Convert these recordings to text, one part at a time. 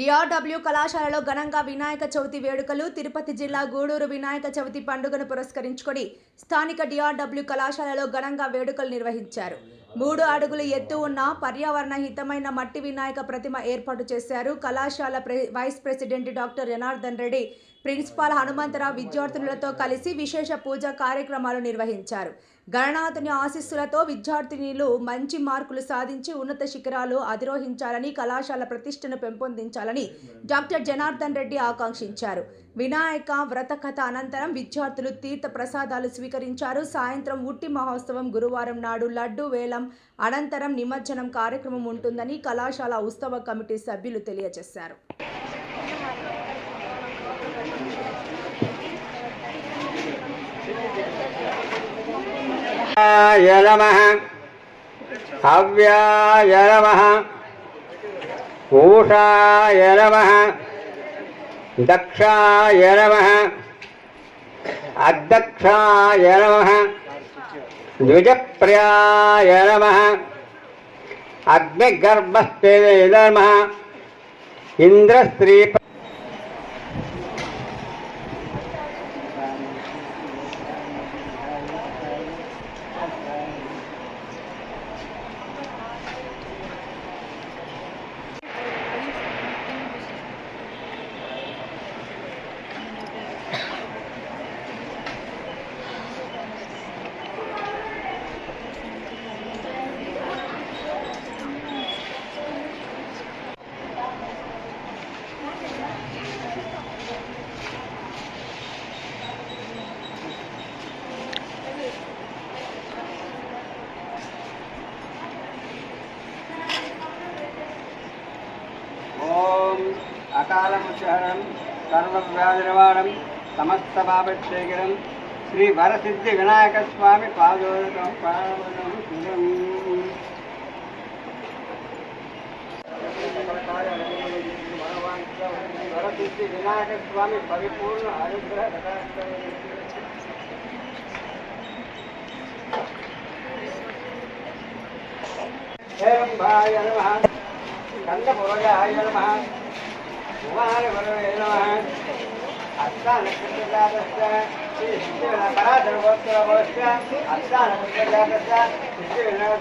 DRW కళాశాలలో ఘనంగా వినాయక చవితి వేడుకలు తిరుపతి జిల్లా గూడూరు వినాయక చవితి పండుగను పురస్కరించుకొని స్థానిక డిఆర్డబ్ల్యూ కళాశాలలో ఘనంగా వేడుకలు నిర్వహించారు. మూడు అడుగులు ఎత్తు ఉన్న పర్యావరణ హితమైన మట్టి వినాయక ప్రతిమ ఏర్పాటు చేశారు. కళాశాల vice president doctor Janardhan Reddy principal Hanumantharao విద్యార్థినులతో కలిసి విశేష పూజా కార్యక్రమాలు నిర్వహించారు. గణనాథుని ఆశీస్సులతో విద్యార్థినిలు మంచి మార్కులు సాధించి ఉన్నత శిఖరాలు అధిరోహించాలని కళాశాల ప్రతిష్టను పెంపొందించాలని డాక్టర్ జనార్దన్ రెడ్డి ఆకాంక్షించారు. వినాయక వ్రత కథ అనంతరం విద్యార్థులు తీర్థ ప్రసాదాలు స్వీకరించారు. సాయంత్రం ఉట్టి మహోత్సవం గురువారం నాడు లడ్డు వేలం అనంతరం నిమజ్జనం కార్యక్రమం ఉంటుందని కళాశాల ఉత్సవ కమిటీ సభ్యులు తెలియజేశారు. य नमः हव्याय नमः ऊषाय नमः दक्षाय नमः अध्यक्षाय नमः द्विजप्रियाय नमः अग्निगर्भस्ते नमः इन्द्रस्त्री சரணம் சர்வவியாதிரவாணம் சமஸ்தபாபேகரம் ஸ்ரீ வரசித்தி விநாயக சுவாமி பாதோதம் வரசித்தி விநாயக சுவாமி பரிபூர்ண அனுகிரக கந்தபுரஜாய நம.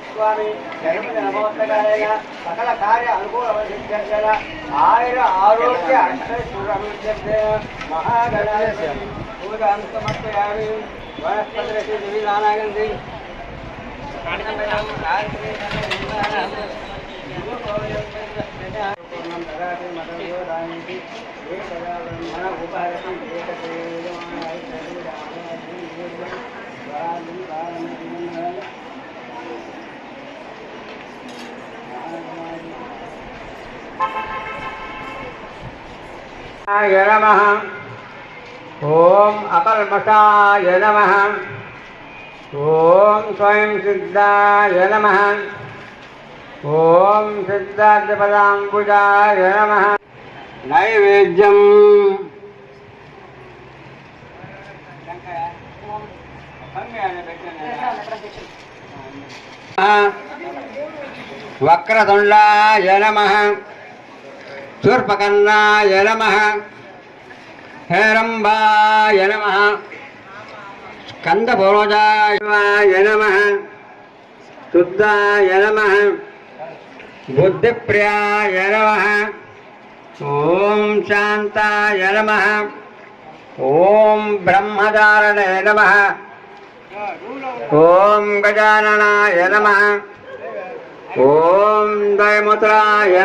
స్వామి జగపతి నమోత్తరాలయ సకల కార్య అనుకూలమైన ఆయుర ఆరోగ్య అక్షరూరమిత్యర్థే మహాగణాయ ధర్మం తదాపి మతయో దానికి ఏ సదా బ్రహ్మణ ఉపారకం ఓం అకల్మషాయ నమ. ఓం స్వయం సిద్ధాయ నమ. ఓం సిద్ధార్థపదాంబుజాయ నమ. నైవేద్యం. వక్రతుండాయ నమ. శూర్పకర్ణాయ నమ. హేరంబాయ నమ. స్కందభోజాయ నమ. శుద్ధాయ నమ. బుద్ధిప్రియాయ నమ. ఓం శాంతాయ నమ. ఓం బ్రహ్మదారణయ నమ. ఓం గజాననాయ నమ. ఓం దయముద్రాయ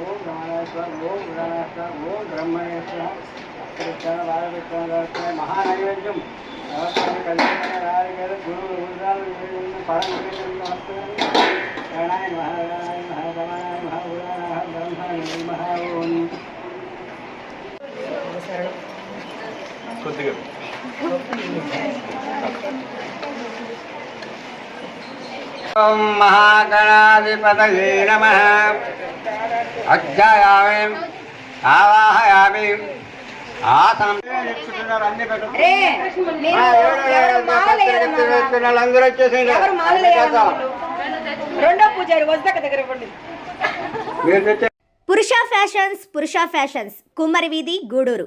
ఓం రామాయణ ఓం ఉదాహరణ ఓం బ్రహ్మణేశ్వర కృష్ణ బాలకృష్ణ మహానైవేద్యం ఎవరికైనా కలిసి గారు గురువులు గురుగాలు పరం మహారాయ మహారాయ మహారాయ బ్రహ్మ మహా కొద్దిగా. ఓం మహాగణాధిపతయే నమ అధ్యాయామి ఆవాహయామి అందరూ వచ్చేసేయండి రెండో పూజారి వస్తాక దగ్గర ఇవ్వండి. మీరు తెచ్చే పురుష ఫ్యాషన్స్ పురుష ఫ్యాషన్స్ కుమ్మరి వీధి గూడూరు.